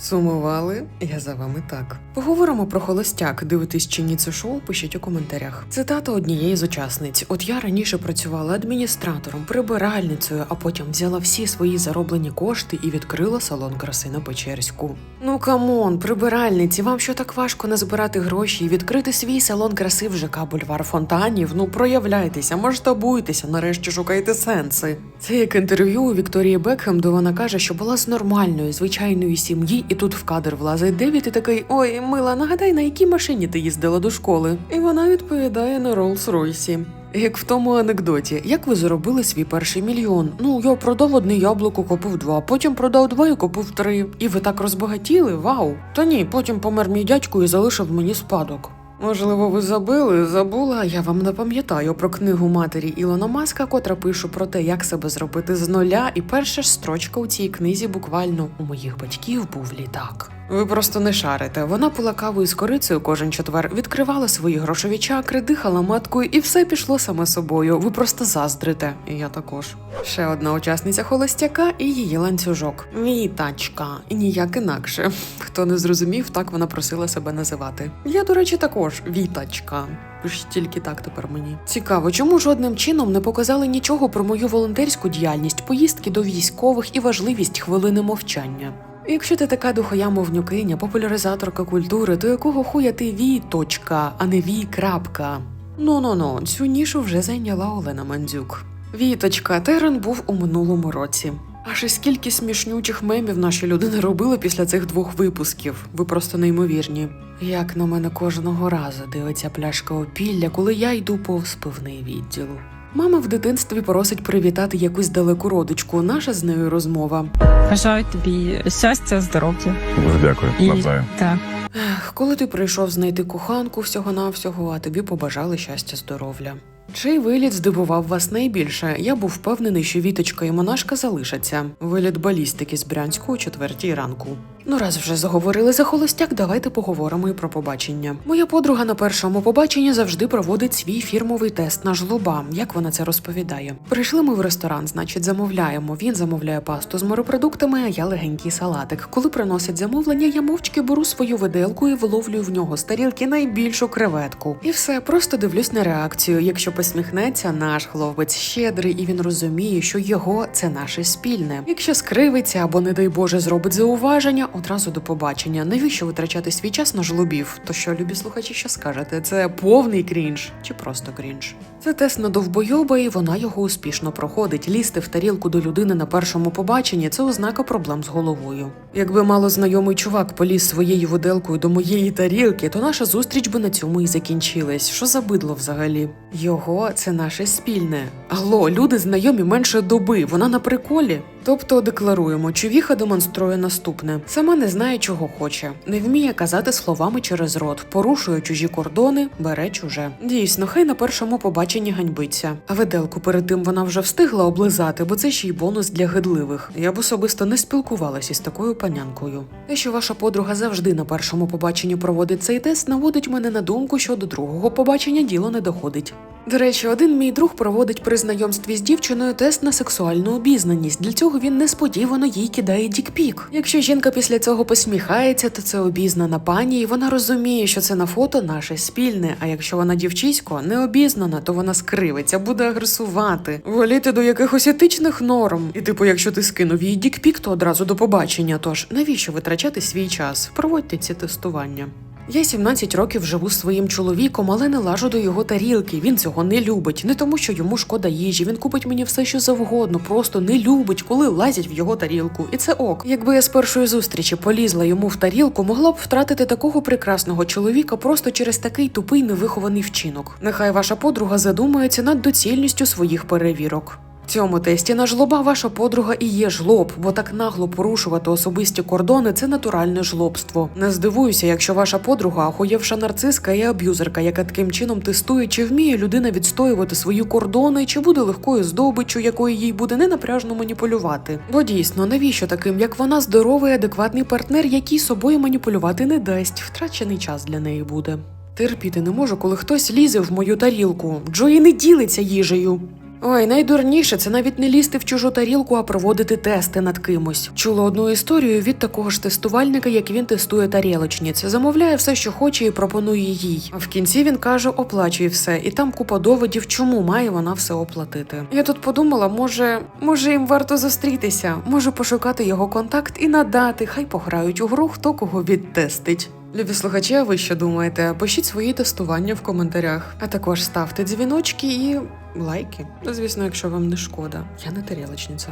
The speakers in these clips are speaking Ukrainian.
Сумували? Я за вами так. Поговоримо про холостяк. Дивитесь чи ні це шоу, пишіть у коментарях. Цитата однієї з учасниць: От я раніше працювала адміністратором, прибиральницею, а потім взяла всі свої зароблені кошти і відкрила салон краси на Печерську. Ну камон, прибиральниці, вам що так важко назбирати гроші і відкрити свій салон краси в ЖК Бульвар Фонтанів? Ну проявляйтеся, масштабуйтеся, нарешті шукайте сенси. Це як інтерв'ю у Вікторії Бекхем, де вона каже, що була з нормальної, звичайної сім'ї, і тут в кадр влазить Девід і такий: Ой, мила, нагадай, на якій машині ти їздила до школи? І вона відповідає на Роллс-Ройсі. Як в тому анекдоті, як ви заробили свій перший мільйон? Ну, я продав одне яблуко, купив два, потім продав два і купив три. І ви так розбагатіли? Вау! Та ні, потім помер мій дядько і залишив мені спадок. Можливо, ви забили, забула. Я вам не пам'ятаю про книгу матері Ілона Маска, котра пише про те, як себе зробити з нуля, і перша ж строчка у цій книзі буквально у моїх батьків був літак. Ви просто не шарите. Вона пила каву із корицею кожен четвер, відкривала свої грошові чакри, дихала маткою, і все пішло саме собою. Ви просто заздрите. І я також. Ще одна учасниця холостяка і її ланцюжок. Вітачка. І ніяк інакше. Хто не зрозумів, так вона просила себе називати. Я, до речі, також вітачка. Пишіть тільки так тепер мені. Цікаво, чому жодним чином не показали нічого про мою волонтерську діяльність, поїздки до військових і важливість хвилини мовчання. Якщо ти така духоя мовнюкиня, популяризаторка культури, то якого хуя ти вій точка, а не вій крапка? Ну ну ну, цю нішу вже зайняла Олена Мандзюк. Віточка, Терен був у минулому році. Аж і скільки смішнючих мемів наші люди не робили після цих двох випусків. Ви просто неймовірні. Як на мене кожного разу дивиться пляшка опілля, коли я йду повз пивний відділ. Мама в дитинстві просить привітати якусь далеку родичку. Наша з нею розмова. Бажаю тобі щастя, здоров'я. Дуже дякую. І так. Ех, коли ти прийшов знайти коханку всього-навсього, а тобі побажали щастя здоров'я. Чий виліт здивував вас найбільше? Я був впевнений, що Віточка і монашка залишаться. Виліт балістики з Брянську о четвертій ранку. Ну, раз вже заговорили за холостяк, давайте поговоримо і про побачення. Моя подруга на першому побаченні завжди проводить свій фірмовий тест на жлоба. Як вона це розповідає? Прийшли ми в ресторан, значить, замовляємо. Він замовляє пасту з морепродуктами, а я легенький салатик. Коли приносять замовлення, я мовчки беру свою виделку і виловлюю в нього з тарілки найбільшу креветку. І все, просто дивлюсь на реакцію. Якщо посміхнеться, наш хлопець щедрий, і він розуміє, що його це наше спільне. Якщо скривиться або, не дай Боже, зробить зауваження, одразу до побачення. Навіщо витрачати свій час на жлобів? То що, любі слухачі, що скажете? Це повний крінж чи просто крінж? Це тест на довбойоба, і вона його успішно проходить. Лізти в тарілку до людини на першому побаченні це ознака проблем з головою. Якби малознайомий чувак поліз своєю виделкою до моєї тарілки, то наша зустріч би на цьому і закінчилась. Що за бидло взагалі? Його це наше спільне. Алло, люди знайомі менше доби, вона на приколі. Тобто декларуємо, човіха демонструє наступне: сама не знає, чого хоче, не вміє казати словами через рот, порушує чужі кордони, бере чуже. Дійсно, хай на першому побаченні ганьбиться. А виделку перед тим вона вже встигла облизати, бо це ще й бонус для гидливих. Я б особисто не спілкувалася із такою панянкою. Те, що ваша подруга завжди на першому побаченні проводить цей тест, наводить мене на думку, що до другого побачення діло не доходить. До речі, один мій друг проводить при знайомстві з дівчиною тест на сексуальну обізнаність. Для цього він несподівано їй кидає дікпік. Якщо жінка після цього посміхається, то це обізнана пані, і вона розуміє, що це на фото наше спільне. А якщо вона дівчисько не обізнана, то вона скривиться, буде агресувати, воліти до якихось етичних норм. І типу, якщо ти скинув їй дікпік, то одразу до побачення. Тож навіщо витрачати свій час? Проводьте ці тестування. Я 17 років живу своїм чоловіком, але не лажу до його тарілки. Він цього не любить. Не тому, що йому шкода їжі. Він купить мені все, що завгодно, просто не любить, коли лазять в його тарілку. І це ок. Якби я з першої зустрічі полізла йому в тарілку, могла б втратити такого прекрасного чоловіка просто через такий тупий невихований вчинок. Нехай ваша подруга задумається над доцільністю своїх перевірок. Цьому тесті на жлоба ваша подруга і є жлоб, бо так нагло порушувати особисті кордони це натуральне жлобство. Не здивуюся, якщо ваша подруга охуєвша нарциска і аб'юзерка, яка таким чином тестує, чи вміє людина відстоювати свої кордони, чи буде легкою здобиччю, якою їй буде ненапряжно маніпулювати. Бо дійсно, навіщо таким, як вона, здоровий, адекватний партнер, який собою маніпулювати не дасть, втрачений час для неї буде. Терпіти не можу, коли хтось лізе в мою тарілку. Джої не ділиться їжею. Ой, найдурніше це навіть не лізти в чужу тарілку, а проводити тести над кимось. Чула одну історію від такого ж тестувальника, як він тестує тарілочниць. Замовляє все, що хоче, і пропонує їй. В кінці він каже, оплачує все, і там купа доводів, чому має вона все оплатити. Я тут подумала, може, може їм варто зустрітися, може пошукати його контакт і надати. Хай пограють у гру, хто кого відтестить. Любі слухачі, а ви що думаєте? Пишіть свої тестування в коментарях, а також ставте дзвіночки і лайки. Ну, Звісно, якщо вам не шкода. Я не тарілочниця.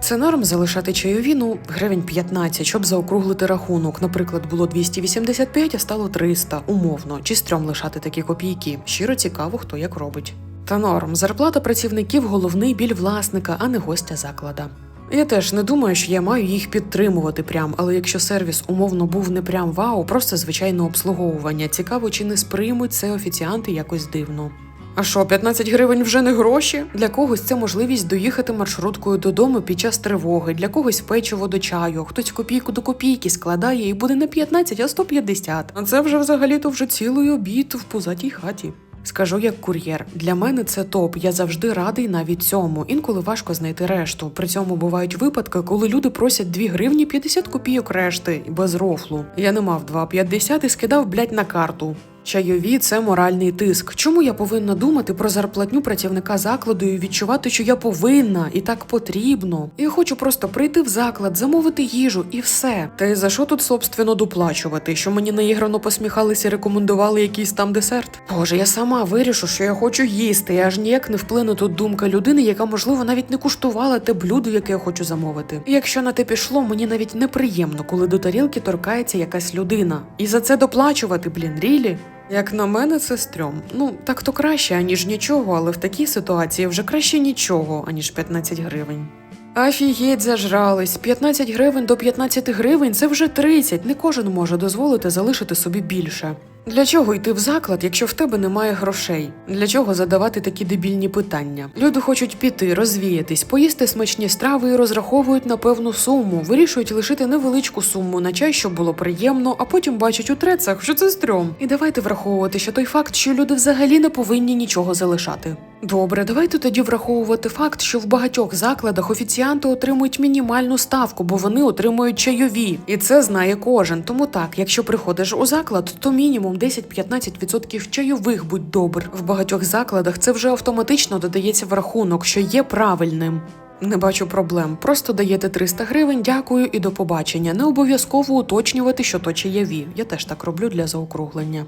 Це норм залишати чайові, ну, гривень 15, щоб заокруглити рахунок. Наприклад, було 285, а стало 300, умовно. Чи стрьом лишати такі копійки? Щиро цікаво, хто як робить. Та норм, зарплата працівників головний біль власника, а не гостя заклада. Я теж не думаю, що я маю їх підтримувати прям, але якщо сервіс умовно був не прям вау, просто звичайне обслуговування. Цікаво, чи не сприймуть це офіціанти якось дивно. А що, 15 гривень вже не гроші? Для когось це можливість доїхати маршруткою додому під час тривоги, для когось печиво до чаю, хтось копійку до копійки складає і буде не 15, а 150. А це вже взагалі-то вже цілий обід в пузатій хаті. Скажу як кур'єр. Для мене це топ. Я завжди радий навіть цьому. Інколи важко знайти решту. При цьому бувають випадки, коли люди просять 2 гривні 50 копійок решти без рофлу. Я не мав 2,50 і скидав блять на карту. Чайові це моральний тиск. Чому я повинна думати про зарплатню працівника закладу і відчувати, що я повинна і так потрібно? Я хочу просто прийти в заклад, замовити їжу і все. Та й за що тут собственно доплачувати? Що мені наіграно посміхалися і рекомендували якийсь там десерт? Боже, я сама вирішу, що я хочу їсти. і аж ніяк не вплине тут думка людини, яка можливо навіть не куштувала те блюдо, яке я хочу замовити. І якщо на те пішло, мені навіть неприємно, коли до тарілки торкається якась людина. І за це доплачувати, блін, рілі. Як на мене, це стрьом. Ну, так то краще, аніж нічого, але в такій ситуації вже краще нічого, аніж 15 гривень. Афігеть, зажрались. 15 гривень до 15 гривень це вже 30. Не кожен може дозволити залишити собі більше. Для чого йти в заклад, якщо в тебе немає грошей? Для чого задавати такі дебільні питання? Люди хочуть піти, розвіятись, поїсти смачні страви і розраховують на певну суму, вирішують лишити невеличку суму на чай, щоб було приємно, а потім бачать у трецах, що це стрьом. І давайте враховувати, що той факт, що люди взагалі не повинні нічого залишати. Добре, давайте тоді враховувати факт, що в багатьох закладах офіціанти отримують мінімальну ставку, бо вони отримують чайові. І це знає кожен. Тому так, якщо приходиш у заклад, то мінімум 10-15% чайових будь добр. В багатьох закладах це вже автоматично додається в рахунок, що є правильним. Не бачу проблем. Просто даєте 300 гривень, дякую і до побачення. Не обов'язково уточнювати, що то чаєві. Я теж так роблю для заокруглення.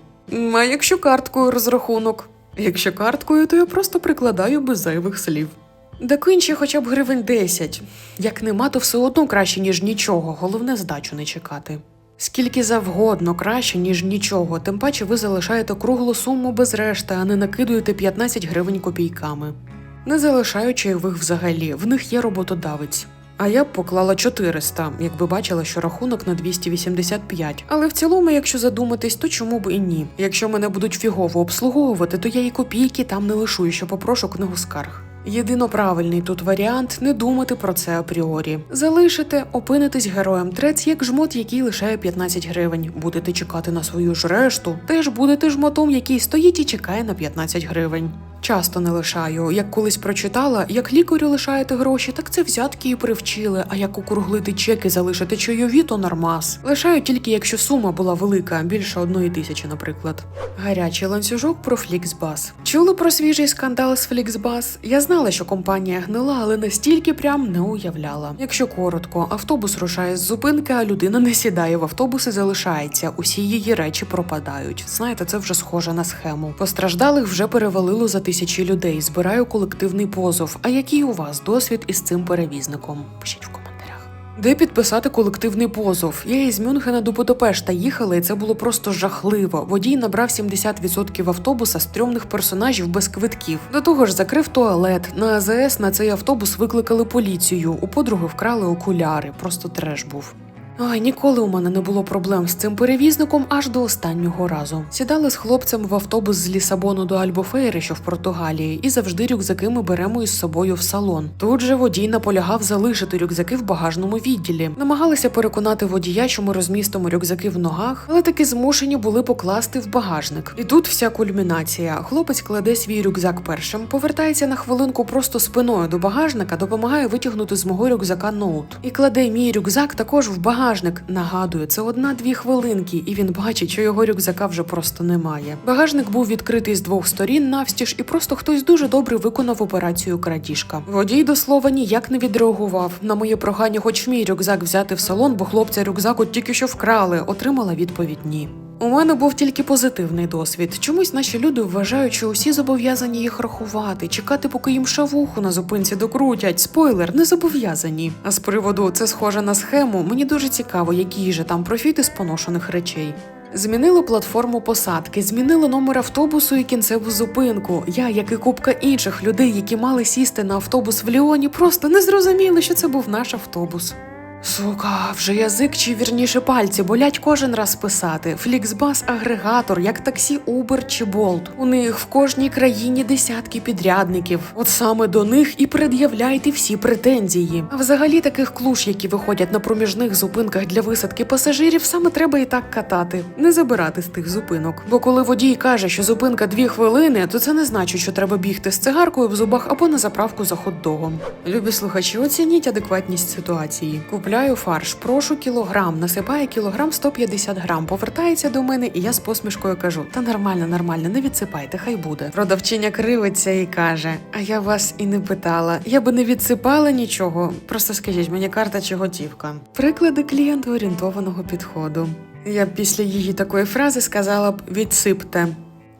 А якщо карткою розрахунок? Якщо карткою, то я просто прикладаю без зайвих слів. Да хоча б гривень 10. Як нема, то все одно краще, ніж нічого. Головне здачу не чекати. Скільки завгодно краще, ніж нічого, тим паче ви залишаєте круглу суму без решти, а не накидуєте 15 гривень копійками. Не залишаю чайових взагалі, в них є роботодавець. А я б поклала 400, якби бачила, що рахунок на 285. Але в цілому, якщо задуматись, то чому б і ні? Якщо мене будуть фігово обслуговувати, то я і копійки там не лишу, і що попрошу книгу скарг. Єдино правильний тут варіант не думати про це апріорі. Залишите, опинитись героєм трець як жмот, який лишає 15 гривень. Будете чекати на свою ж решту, теж будете жмотом, який стоїть і чекає на 15 гривень. Часто не лишаю. Як колись прочитала, як лікарю лишаєте гроші, так це взятки і привчили. А як округлити чеки, залишити чайові, то нормас. Лишаю тільки, якщо сума була велика, більше одної тисячі, наприклад. Гарячий ланцюжок про Фліксбас. Чули про свіжий скандал з Фліксбас? Я знала, що компанія гнила, але настільки прям не уявляла. Якщо коротко, автобус рушає з зупинки, а людина не сідає в автобус і залишається. Усі її речі пропадають. Знаєте, це вже схоже на схему. Постраждалих вже перевалило за тисячі людей. Збираю колективний позов. А який у вас досвід із цим перевізником? Пишіть в коментарях. Де підписати колективний позов? Я із Мюнхена до Будапешта їхала, і це було просто жахливо. Водій набрав 70% автобуса стрьомних персонажів без квитків. До того ж, закрив туалет. На АЗС на цей автобус викликали поліцію. У подруги вкрали окуляри. Просто треш був. Ой, ніколи у мене не було проблем з цим перевізником аж до останнього разу. Сідали з хлопцем в автобус з Лісабону до Альбофейри, що в Португалії, і завжди рюкзаки ми беремо із собою в салон. Тут же водій наполягав залишити рюкзаки в багажному відділі. Намагалися переконати водія, що ми розмістимо рюкзаки в ногах, але таки змушені були покласти в багажник. І тут вся кульмінація. Хлопець кладе свій рюкзак першим, повертається на хвилинку просто спиною до багажника, допомагає витягнути з мого рюкзака ноут. І кладе мій рюкзак також в багажник. Нагадую, це одна-дві хвилинки, і він бачить, що його рюкзака вже просто немає. Багажник був відкритий з двох сторін навстіж, і просто хтось дуже добре виконав операцію крадіжка. Водій до слова ніяк не відреагував на моє прохання, хоч мій рюкзак взяти в салон, бо хлопця рюкзак от тільки що вкрали. Отримала відповідь ні. У мене був тільки позитивний досвід. Чомусь наші люди вважають, що усі зобов'язані їх рахувати, чекати, поки їм шавуху на зупинці докрутять. Спойлер, не зобов'язані. А з приводу це схоже на схему. Мені дуже цікаво, які же там профіти з поношених речей. Змінили платформу посадки, змінили номер автобусу і кінцеву зупинку. Я, як і купка інших людей, які мали сісти на автобус в Ліоні, просто не зрозуміли, що це був наш автобус. Сука, вже язик чи вірніше пальці болять кожен раз писати. Фліксбас агрегатор, як таксі Uber чи Bolt. У них в кожній країні десятки підрядників. От саме до них і пред'являйте всі претензії. А взагалі таких клуш, які виходять на проміжних зупинках для висадки пасажирів, саме треба і так катати, не забирати з тих зупинок. Бо коли водій каже, що зупинка дві хвилини, то це не значить, що треба бігти з цигаркою в зубах або на заправку за хот-догом. Любі слухачі, оцініть адекватність ситуації. Купляю фарш, прошу кілограм, насипає кілограм 150 грам, повертається до мене, і я з посмішкою кажу: та нормально, нормально, не відсипайте, хай буде. Продавчиня кривиться і каже: А я вас і не питала. Я би не відсипала нічого. Просто скажіть мені карта чи готівка. Приклади клієнтоорієнтованого підходу. Я б після її такої фрази сказала б відсипте.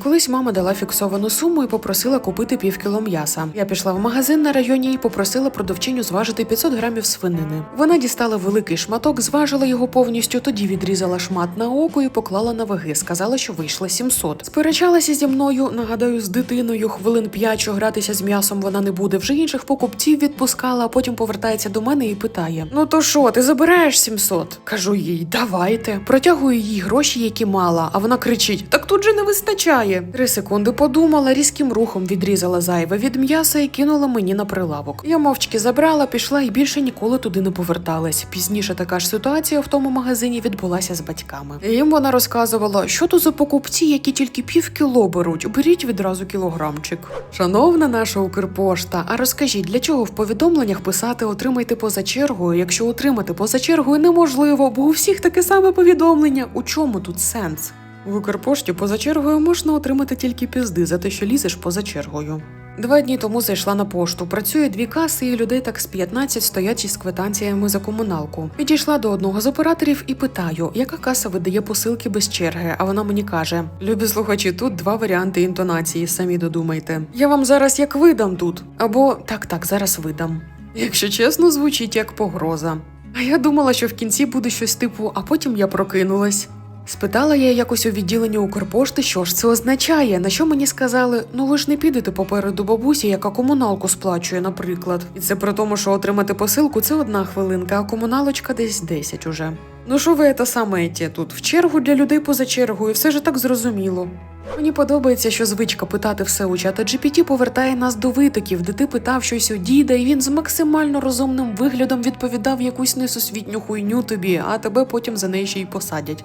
Колись мама дала фіксовану суму і попросила купити півкіло м'яса. Я пішла в магазин на районі і попросила продавчиню зважити 500 грамів свинини. Вона дістала великий шматок, зважила його повністю, тоді відрізала шмат на око і поклала на ваги. Сказала, що вийшло 700. Сперечалася зі мною, нагадаю, з дитиною хвилин 5, що гратися з м'ясом вона не буде. Вже інших покупців відпускала, а потім повертається до мене і питає: Ну то що, ти забираєш 700? Кажу їй, давайте. Протягую їй гроші, які мала, а вона кричить: Так тут же не вистачає. Три секунди подумала, різким рухом відрізала зайве від м'яса і кинула мені на прилавок. Я мовчки забрала, пішла і більше ніколи туди не поверталась. Пізніше така ж ситуація в тому магазині відбулася з батьками. Їм вона розказувала, що то за покупці, які тільки пів кіло беруть. Беріть відразу кілограмчик. Шановна наша Укрпошта, а розкажіть, для чого в повідомленнях писати отримайте поза чергою, якщо отримати поза чергою неможливо, бо у всіх таке саме повідомлення. У чому тут сенс? В Укрпошті поза чергою можна отримати тільки пізди за те, що лізеш поза чергою. Два дні тому зайшла на пошту. Працює дві каси, і людей так з 15 стоять із квитанціями за комуналку. Підійшла до одного з операторів і питаю, яка каса видає посилки без черги. А вона мені каже: Любі слухачі, тут два варіанти інтонації. Самі додумайте. Я вам зараз як видам тут. Або так, так, зараз видам. Якщо чесно, звучить як погроза. А я думала, що в кінці буде щось типу, а потім я прокинулась. Спитала я якось у відділенні Укрпошти, що ж це означає. На що мені сказали: ну ви ж не підете попереду бабусі, яка комуналку сплачує, наприклад. І це при тому, що отримати посилку це одна хвилинка, а комуналочка десь 10 уже. Ну що ви це саме ті тут? В чергу для людей поза чергою, все ж так зрозуміло. Мені подобається, що звичка питати все у чата GPT повертає нас до витоків, де ти питав щось у діда, і він з максимально розумним виглядом відповідав якусь несусвітню хуйню тобі, а тебе потім за неї ще й посадять.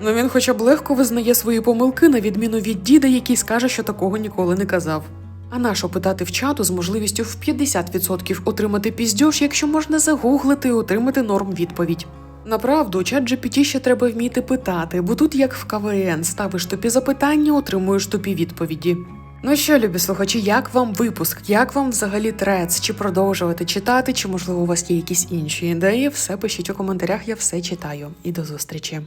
Ну він хоча б легко визнає свої помилки, на відміну від діда, який скаже, що такого ніколи не казав. А нащо питати в чату з можливістю в 50% отримати піздьош, якщо можна загуглити і отримати норм відповідь? Направду, чат GPT ще треба вміти питати, бо тут як в КВН, ставиш тупі запитання, отримуєш тупі відповіді. Ну що, любі слухачі, як вам випуск? Як вам взагалі трец? Чи продовжувати читати, чи можливо у вас є якісь інші ідеї? Все пишіть у коментарях, я все читаю. І до зустрічі.